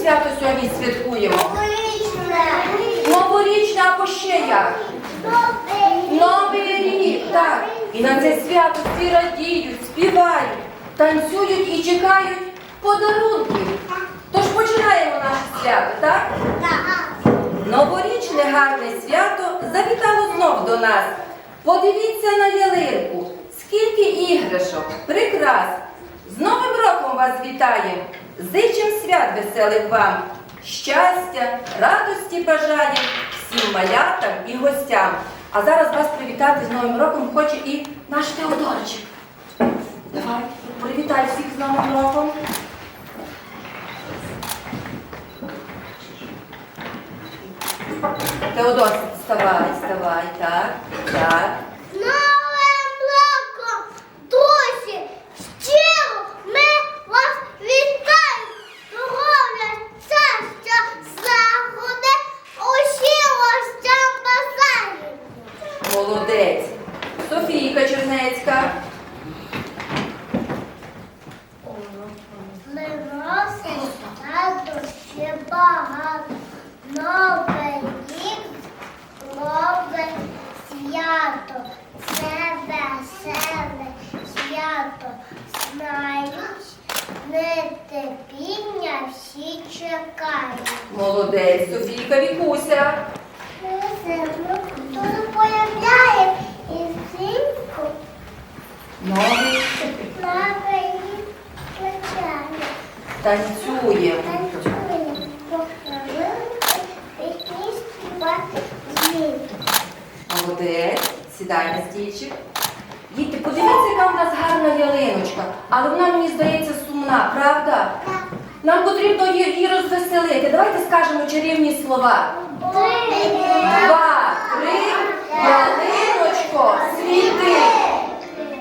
свято сьогодні святкуємо? Новорічне або ще як? Новий рік, так. І на це свято всі радіють, співають, танцюють і чекають подарунків. Тож починаємо наше свято, так? Новорічне гарне свято завітало знов до нас. Подивіться на ялинку, скільки іграшок, прикрас. З Новим роком вас вітаємо! Зичим свят веселих вам! Щастя, радості бажаємо всім малятам і гостям. А зараз вас привітати з Новим роком хоче і наш Теодорчик. Давай, привітай всіх з Новим роком. Теодор, вставай, вставай, так, так. Новим роком, друзі, щиро ми вас вітаємо. Здоров'я, щастя, злагоди, усі гостям бажаємо. Молодець. Софійка Чернецька. Ми носимо радості багато. Новий рік, нове свято. Це веселе свято. Знають, нетерпіння всі чекають. Молодець. Софійка Вікуся. Тут появляє і взимку Новий плаває плечами. танцює. Танцює по хвилинку, пісні співати змін. Молодець. Сідай на стільчик. Діти, подивіться, яка в нас гарна ялиночка. Але вона, мені здається, сумна, правда? Нам потрібно її, розвеселити. Давайте скажемо чарівні слова. Два, три, ялиночко, світи.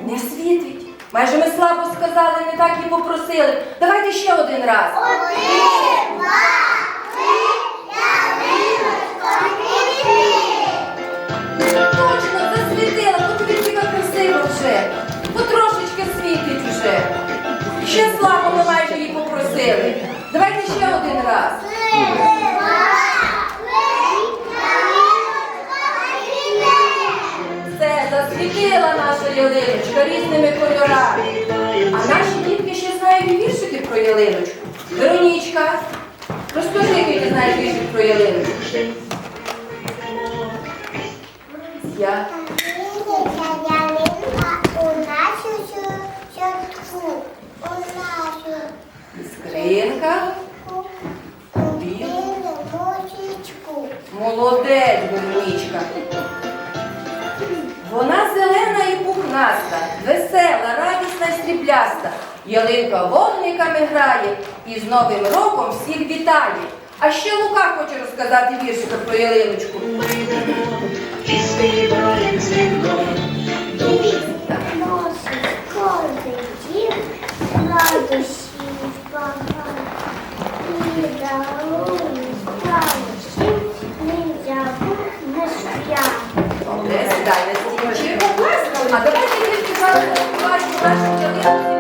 Не світить. Майже ми слабо сказали, не так і попросили. Давайте ще один раз. Один, два, три, ялиночко, Точно засвітила, подивіться, яка красива вже. Попросили. Давайте ще один раз. Все, засвітила наша ялиночка різними кольорами. А наші дітки ще знають віршики про ялиночку. Веронічка, розкажи, який ти знаєш віршик про ялиночку. Я. Іскринка. Молодець, Веронічка. Вона зелена і пухнаста, весела, радісна і срібляста. Ялинка вогниками грає і з Новим роком всіх вітає. А ще Лука хоче розказати віршика про ялиночку. Так. Радості багато і дарує радості, не забудь не сідай. А давайте тільки зараз заспіваємо нашу ялинку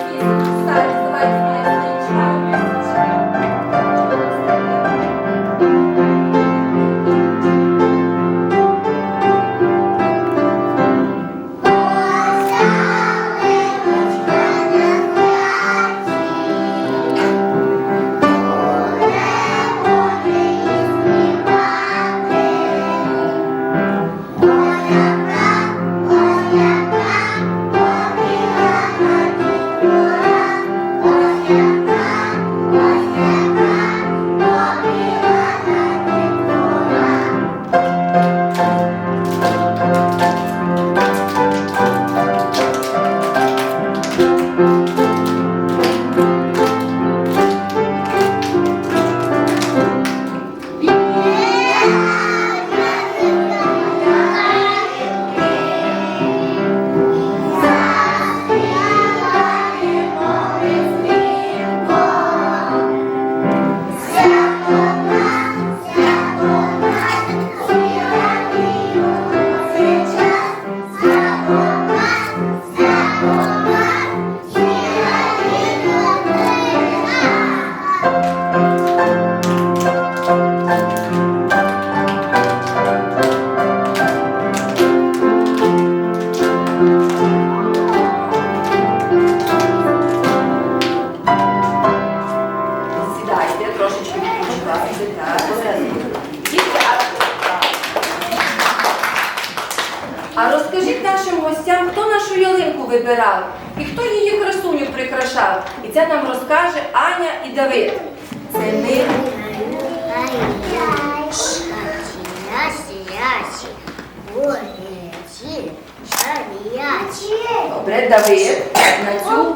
Добре, Давид. На цю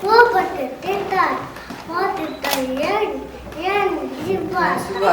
Хлопати, ти так, ходи та я, я не Сюди.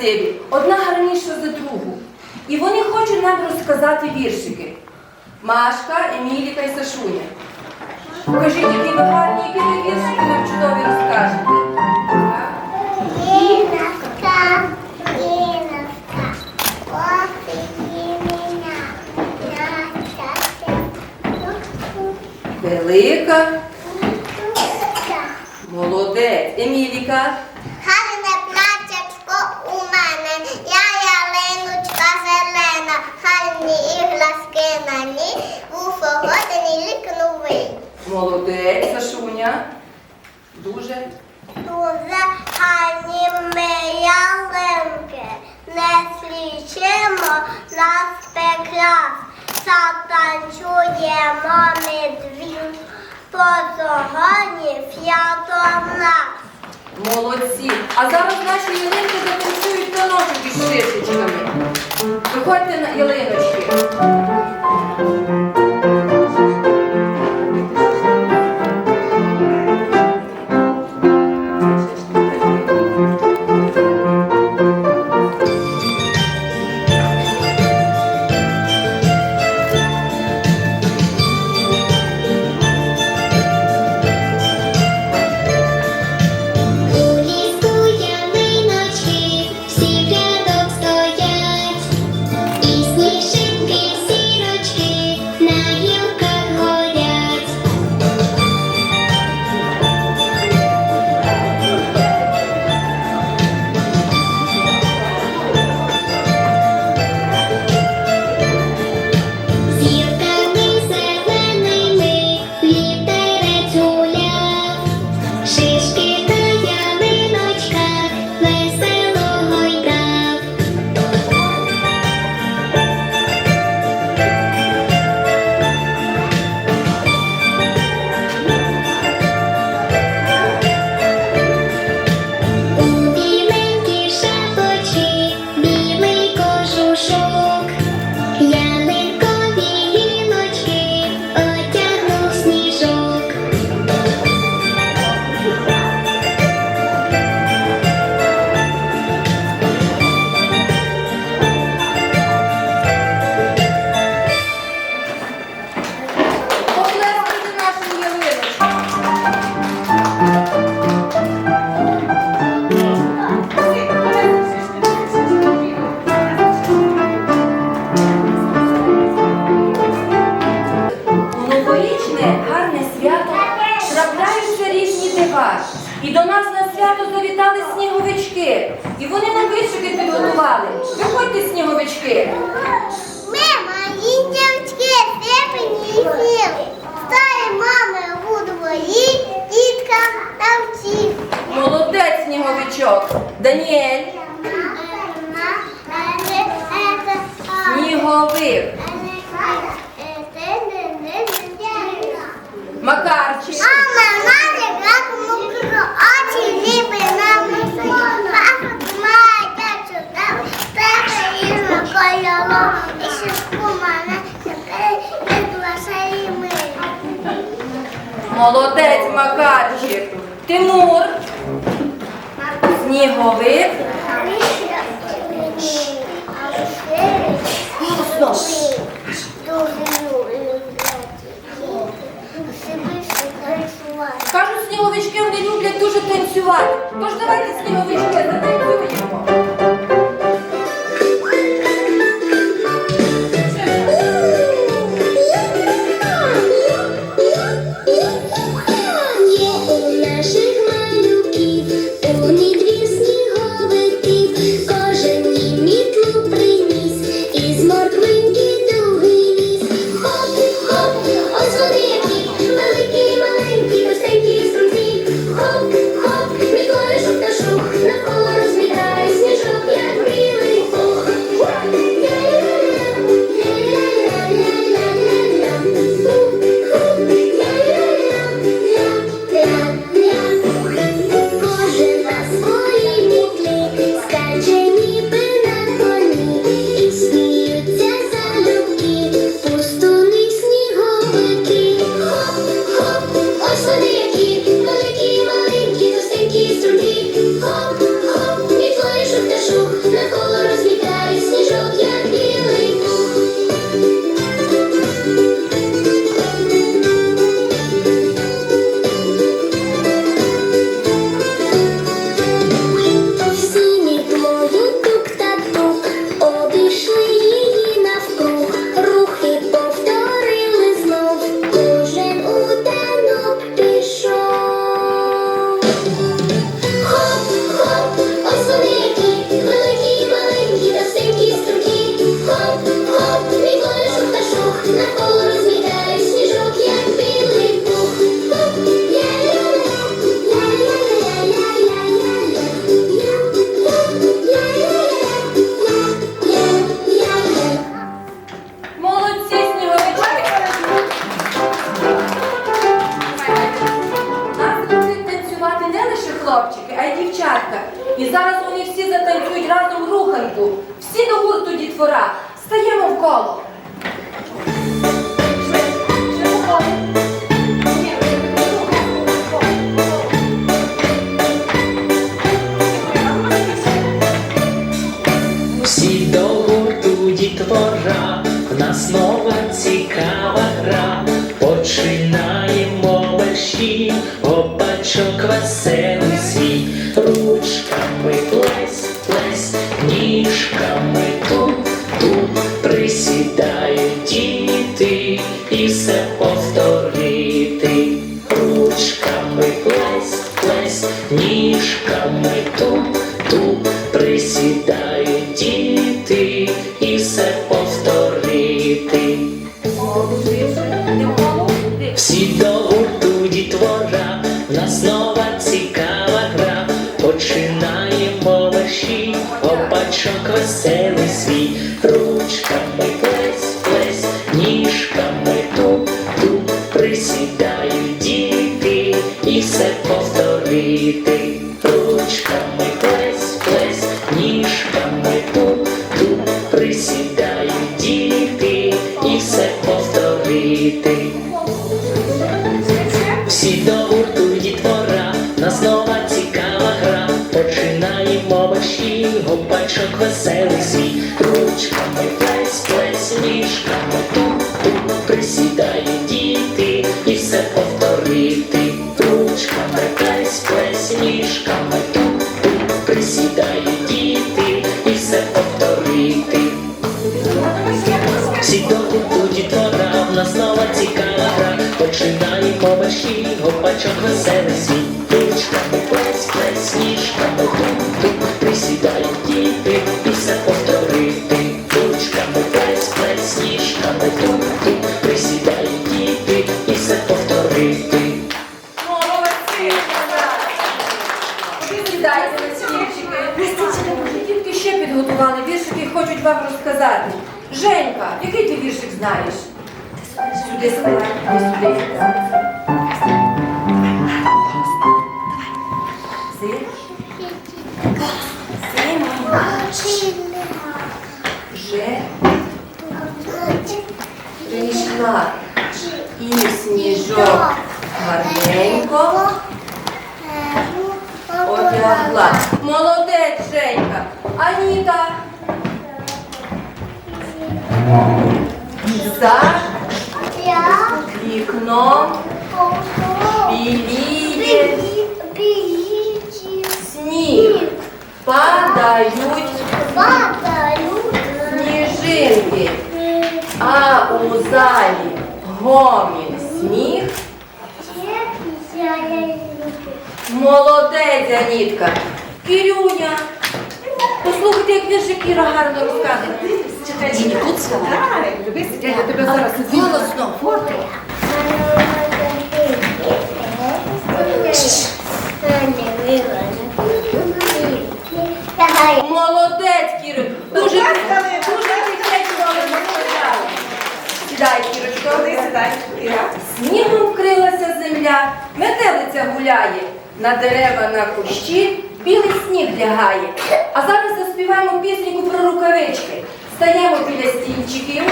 Красиві, одна гарніша за другу. І вони хочуть нам розказати віршики. Машка, Еміліка і Сашуня. Покажіть, які ви гарні, які ви віршики нам чудові розкажете. Велика, молодець. Еміліка, Гарне платячко у мене, я ялиночка зелена, гарні ігласки на ній, вуфо годині лік новий. молодець, Сашуня. Дуже. Дуже гарні ми ялинки, не слічимо нас прекрас, затанцюємо ми дві, по сьогодні свято нас. Молодці. А зараз наші ялинки затанцюють таночок із шишечками. Виходьте на ялиночки. І до нас на свято завітали сніговички. І вони нам вишики підготували. Виходьте, сніговички. Ми мої дівчатки, степені сніг. Стає мами у двої, діткам та навчив. Молодець сніговичок. Даніель. Сніговик. Молодець Макарчик. Тимур. Сніговик. Голосно. Кажуть, сніговички вони люблять дуже танцювати. Тож давайте сніговички. всі затанцюють разом руханку, всі до гурту дітвора, стаємо в коло. Всі до гурту дітвора, в нас нова цікава гра, починаємо верші, опачок веселий світ. сідають діти і все повторити, ручками плес, плес, ніжками туп, туп, присідають діти і все повторити. Всі до гурту дітвора, нас нова цікава гра, починаємо верші, опачок веселі. Читані побачі, гопачок веселий світичка, плес, плес, сніжка, тук-тук, присідають діти, після повторити, тучка, плес, плес, сніжками тут, присідає присідають діти, після повторити. Молодці, Куди сідайте, сніжчики? Ще підготували, віршики хочуть вам розказати. Женька, який ти віршик знаєш? Сюди сюди прийшла і сніжок гарненько одягла. Молодець, Женька. Аніта. За вікном біліє сніг. Падають сніжинки, а у залі гомін сміх. Молодець, Анітка. Кірюня. Послухайте, як віршик Кіра гарно розказує. Читай тут слова. Я тебе зараз голосно, форте. Молодець, Кіро. Дуже, дуже тихенько. Сідай, Кірочко. сідай. Снігом вкрилася земля, метелиця гуляє, на дерева на кущі білий сніг лягає. А зараз заспіваємо пісеньку про рукавички. Стаємо біля стільчиків.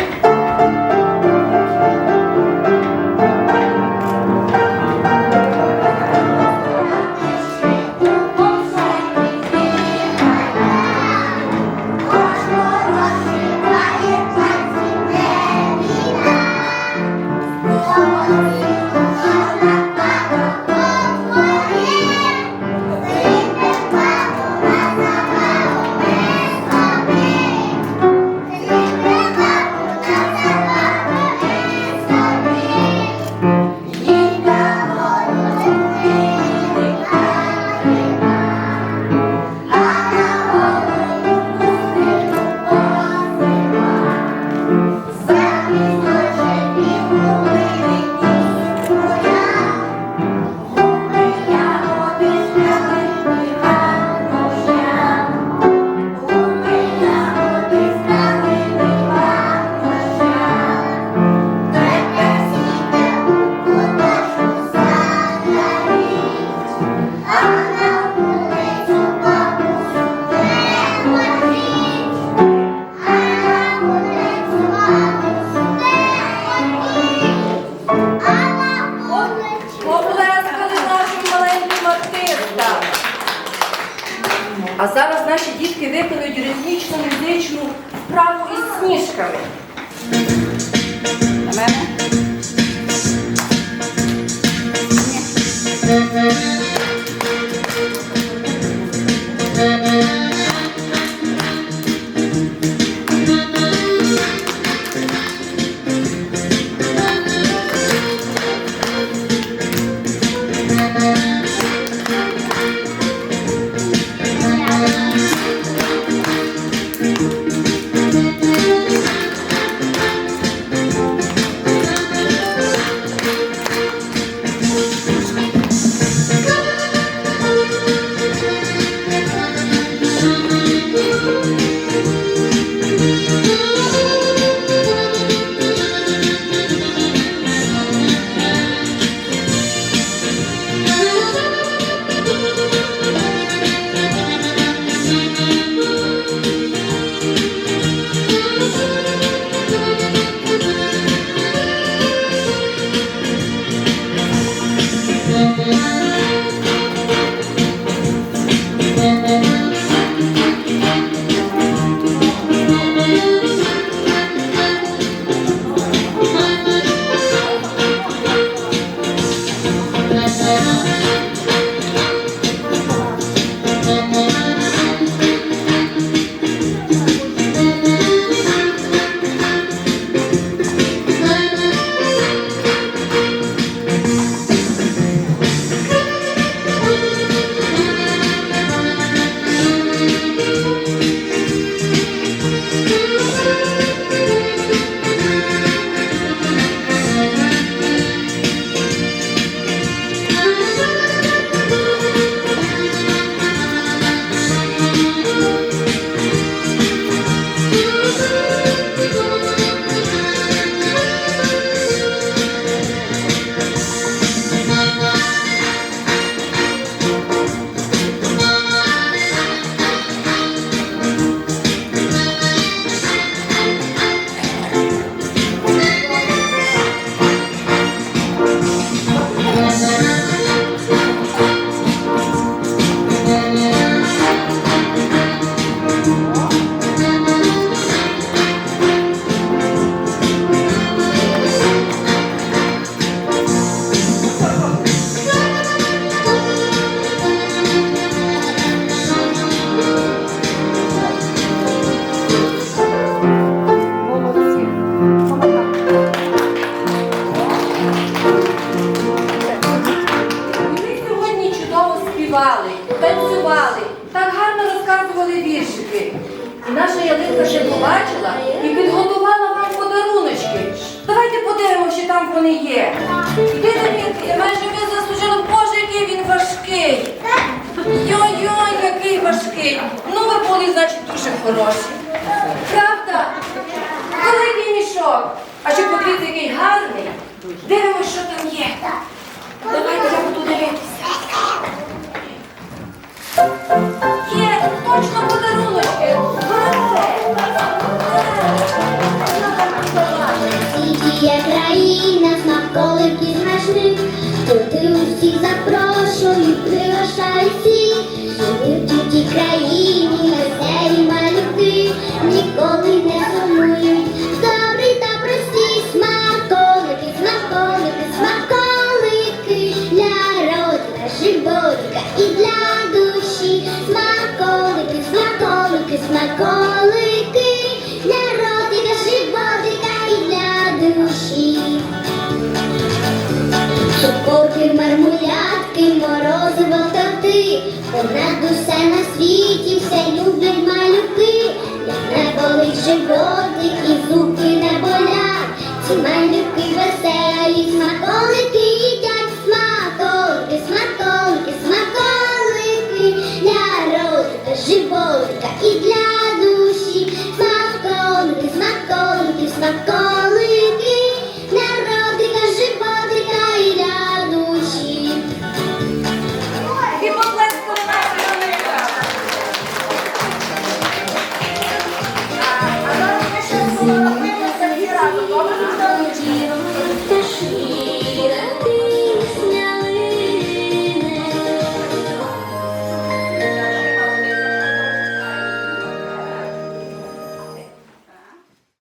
мармулятки, морозиво торти, Одна душа на світі, все любить малюки, як не болить животик і зуби не болять, ці малюки веселі смако.